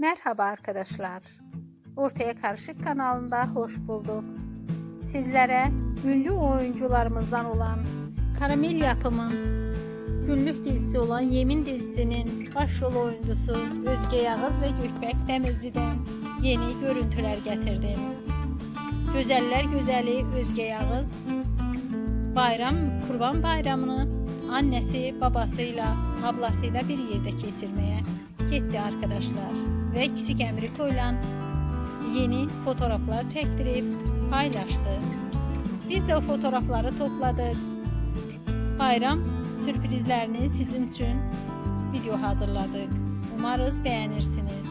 Merhaba arkadaşlar. Ortaya Karışık kanalında hoş bulduk. Sizlere ünlü oyuncularımızdan olan Karamel yapımın günlük dizisi olan Yemin dizisinin başrol oyuncusu Özge Yağız ve Gökbek Demirci'den yeni görüntüler getirdim. Güzeller güzeli Özge Yağız bayram, kurban bayramını annesi, babasıyla, ablasıyla bir yerde geçirmeye gitti arkadaşlar. Ve küçük Emriko ile yeni fotoğraflar çektirip paylaştı. Biz de o fotoğrafları topladık. Bayram sürprizlerini sizin için video hazırladık. Umarız beğenirsiniz.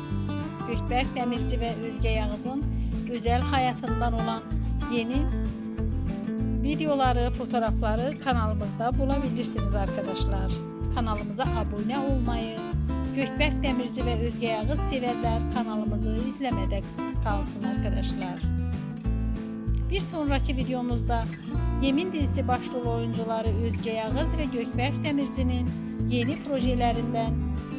Gökberk Demirci ve Özge Yağız'ın özel hayatından olan yeni videoları, fotoğrafları kanalımızda bulabilirsiniz arkadaşlar. Kanalımıza abone olmayı, Gökberk Demirci ve Özge Yağız severler kanalımızı izlemede kalsın arkadaşlar. Bir sonraki videomuzda Yemin dizisi başrol oyuncuları Özge Yağız ve Gökberk Demirci'nin yeni projelerinden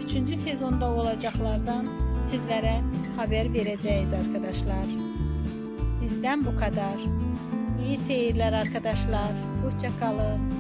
3. sezonda olacaklardan sizlere haber vereceğiz arkadaşlar. Bizden bu kadar. İyi seyirler arkadaşlar. Hoşça kalın.